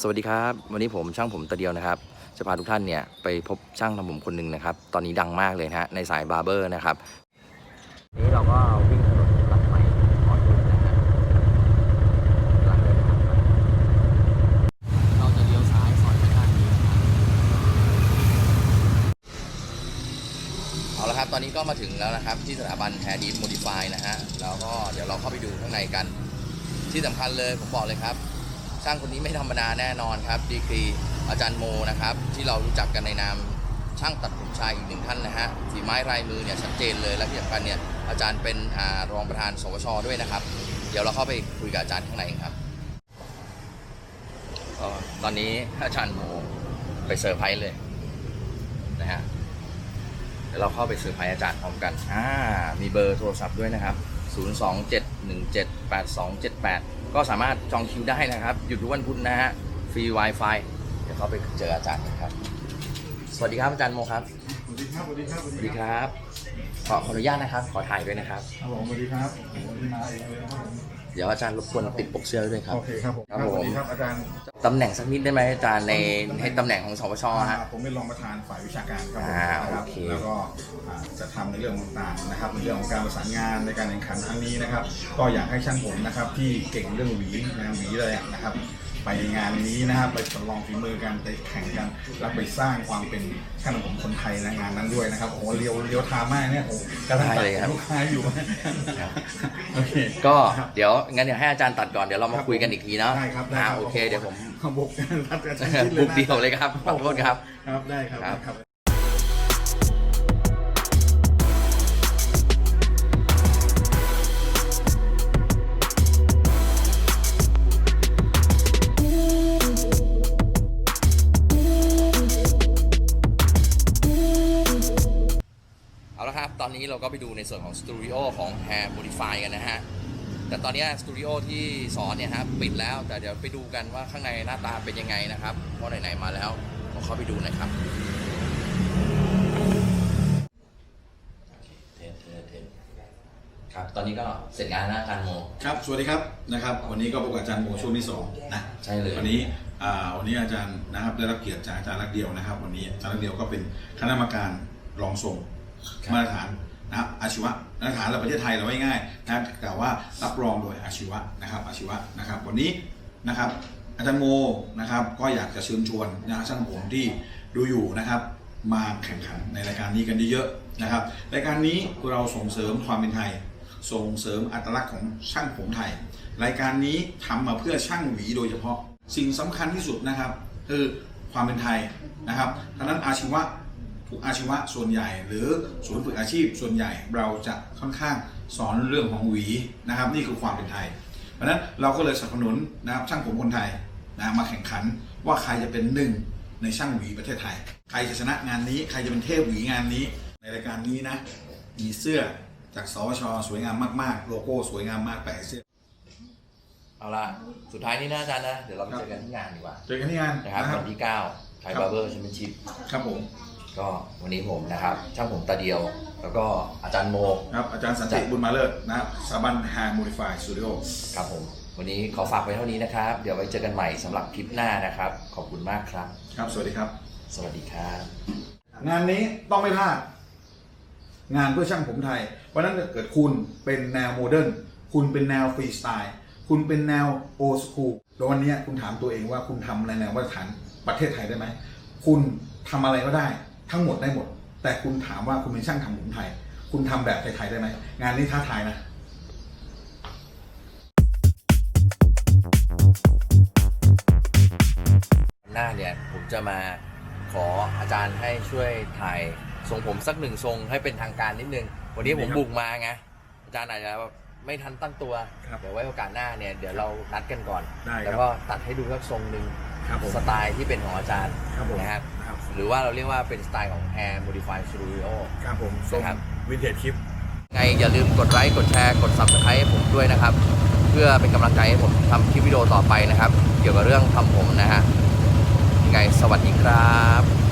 สวัสดีครับ วันนี้ผมช่างผมตะเดียวนะครับ จะพาทุกท่านเนี่ยไปพบช่างทำผมคนหนึ่งนะครับ ตอนนี้ดังมากเลยนะฮะในสายบาร์เบอร์นะครับนี้เราก็วิ่งถนนตัดใหม่ก่อนถึงนะฮะกำลังเดินทางไปเราจะเลี้ยวซ้ายซอยข้างๆนี้นะครับเอาละครับ ตอนนี้ก็มาถึงแล้วนะครับ ที่สถาบันแฮดีโมดิฟายนะฮะแล้วก็เดี๋ยวเราเข้าไปดูข้างในกัน ที่สำคัญเลยผมบอกเลยครับ ช่างคนนี้ไม่ธรรมดาแน่นอนครับ ดีกรีอาจารย์โมนะครับ ที่เรารู้จักกันในนามช่างตัดผมชายอีกหนึ่งท่านนะฮะฝีไม้ลายมือเนี่ยชัดเจนเลยและที่สำคัญเนี่ยอาจารย์เป็นอารองประธานสวชด้วยนะครับ เดี๋ยวเราเข้าไปคุยกับอาจารย์ข้างในครับตอนนี้อาจารย์โมไปเซอร์ไพรส์เลยนะฮะเดี๋ยวเราเข้าไปเซอร์ไพรส์อาจารย์พร้อมกันอ่ามีเบอร์โทรศัพท์ด้วยนะครับ 027178278 ก็สามารถจองคิวได้นะครับ หยุดทุกวันพุธนะฮะ ฟรี Wi-Fi เดี๋ยวเข้าไปเจออาจารย์กันครับ สวัสดีครับอาจารย์โมครับ สวัสดีครับ สวัสดีครับ สวัสดีครับ ขอขออนุญาตนะครับ ขอถ่ายด้วยนะครับ ครับผมสวัสดีครับวันนี้มาเองเลยนะครับผม เดี๋ยวอาจารย์รบกวนติดปกเสื้อด้วยครับ โอเคครับผมครับสผมวัสดีครับอาจารย์ตำแหน่งสักนิดได้ไหมอาจารย์ในให้ตำแหน่งของสวชฮะอ่าผมเป็นรองประธานฝ่ายวิชาการครับผมอ่านะครับโอเค แล้วก็อ่าจะทำในเรื่องต่างๆนะครับในเรื่องของการประสานงานในการแข่งขันครั้งนี้นะครับ ก็อยากให้ช่างผมนะครับที่เก่งเรื่องหวีงานหวีเลยนะครับ ไปงานนี้นะครับไปประลองฝีมือกันไปแข่งกันแล้วไปสร้างความเป็นช่างผมคนไทยในงานนั้นด้วยนะครับโอ้โหเลียวเลียวทามากเนี่ยผมกำลังตัดลูกค้าอยู่โอเคก็ครับเดี๋ยวงั้นเดี๋ยวให้อาจารย์ตัดก่อนเดี๋ยวเรามาคุยกันอีกทีเนาะได้ครับได้อ่ารับโอเคเดี๋ยวผมบุกกันรัดกันทั้งสิ้นบุกนะเดียวเลยครับขอโทษครับ ครับได้ครับ อาละครับตอนนี้เราก็ไปดูในส่วนของสตูดิโอของ Hair Modify กันนะฮะ แต่ตอนนี้สตูดิโอที่สอนเนี่ยครับปิดแล้ว แต่เดี๋ยวไปดูกันว่าข้างในหน้าตาเป็นยังไงนะครับ เพราะไหนๆมาแล้วเราเข้าไปดูหนะครับเทนเทนเทนครับ ตอนนี้ก็เสร็จงานแล้วอาจารย์โม ครับสวัสดีครับนะครับวันนี้ก็พบกับอาจารย์โมช่วงที่สองนะใช่เลย วันนี้อ่าวันนี้อาจารย์นะครับได้รับเกียรติจากอาจารย์รักเดียวนะครับ วันนี้อาจารย์รักเดียวก็เป็นคณะกรรมการรองทรง มาตรฐานนะครับอาชีวะมาตรฐานเราประเทศไทยเราไว้ง่ายๆนะแต่ว่ารับรองโดยอาชีวะนะครับอาชีวะนะครับ วันนี้นะครับอาจารย์โมนะครับก็อยากจะเชิญชวนนะช่างผมที่ดูอยู่นะครับ มาแข่งขันในรายการนี้กันเยอะๆนะครับรายการนี้เราส่งเสริมความเป็นไทย ส่งเสริมอัตลักษณ์ของช่างผมไทย รายการนี้ทำมาเพื่อช่างหวีโดยเฉพาะ สิ่งสำคัญที่สุดนะครับคือความเป็นไทยนะครับดังนั้นอาชีวะ ทุกอาชีวะส่วนใหญ่ หรือศูนย์ฝึกอาชีพส่วนใหญ่เราจะค่อนข้างสอนเรื่องของหวีนะครับ นี่คือความเป็นไทย เพราะฉะนั้นเราก็เลยสนับสนุนนะครับช่างผมคนไทยนะมาแข่งขันว่าใครจะเป็นหนึ่งในช่างหวีประเทศไทย ใครจะชนะงานนี้ ใครจะเป็นเทพหวีงานนี้ ในรายการนี้นะมีเสื้อจากสวชสวยงามมากๆ โลโก้สวยงามมากแปะเสื้อเอาละสุดท้ายนี้นะอาจารย์นะ เดี๋ยวเราไปเจอกันที่งานดีกว่าเจอกันที่งานนะครับนะครัวับนที่9ไทยครับบาร์เบอร์แชมเปี้ยนชิพครับผม ก็วันนี้ผมนะครับ ช่างผมตาเดียว แล้วก็อาจารย์โมครับอาจารย์สันติบุญมาเลิศนะครับสถาบัน Hair Modify Studio ครับผม วันนี้ขอฝากไว้เท่านี้นะครับ เดี๋ยวไว้เจอกันใหม่สำหรับคลิปหน้านะครับ ขอบคุณมากครับ ครับ สวัสดีครับ สวัสดีครับ งานนี้ต้องไม่พลาด งานเพื่อช่างผมไทยเพราะฉะนั้นถ้าเกิดคุณเป็นแนวโมเดิร์นคุณเป็นแนวฟรีสไตล์คุณเป็นแนวโอสคูลแล้ววันนี้คุณถามตัวเองว่าคุณทำในแนวมาตรฐานประเทศไทยได้ไหม คุณทำอะไรก็ได้ ทั้งหมดได้หมด แต่คุณถามว่าคุณเป็นช่างทำผมไทย คุณทำแบบไทยๆได้ไหมงานนี้ท้าทายนะหน้าเนี่ยผมจะมาขออาจารย์ให้ช่วยถ่ายทรงผมสักหนึ่งทรงให้เป็นทางการนิดนึง วันนี้ผมบุกมาไงอาจารย์อาจจะแบบไม่ทันตั้งตัวครับเดี๋ยวไว้โอกาสหน้าเนี่ยเดี๋ยวเรานัดกันก่อนได้ครับแล้วก็ตัดให้ดูสักทรงหนึ่งครับผมสไตล์ที่เป็นของอาจารย์ครับผมนะครับครับ หรือว่าเราเรียกว่าเป็นสไตล์ของ Hair Modify Studio ครับผมนะครับ วินเทจคลิป ไงอย่าลืมกดไลค์กดแชร์กด Subscribe ให้ผมด้วยนะครับ เพื่อเป็นกำลังใจให้ผมทำคลิปวิดีโอต่อไปนะครับ เกี่ยวกับเรื่องทำผมนะฮะยังไงสวัสดีครับ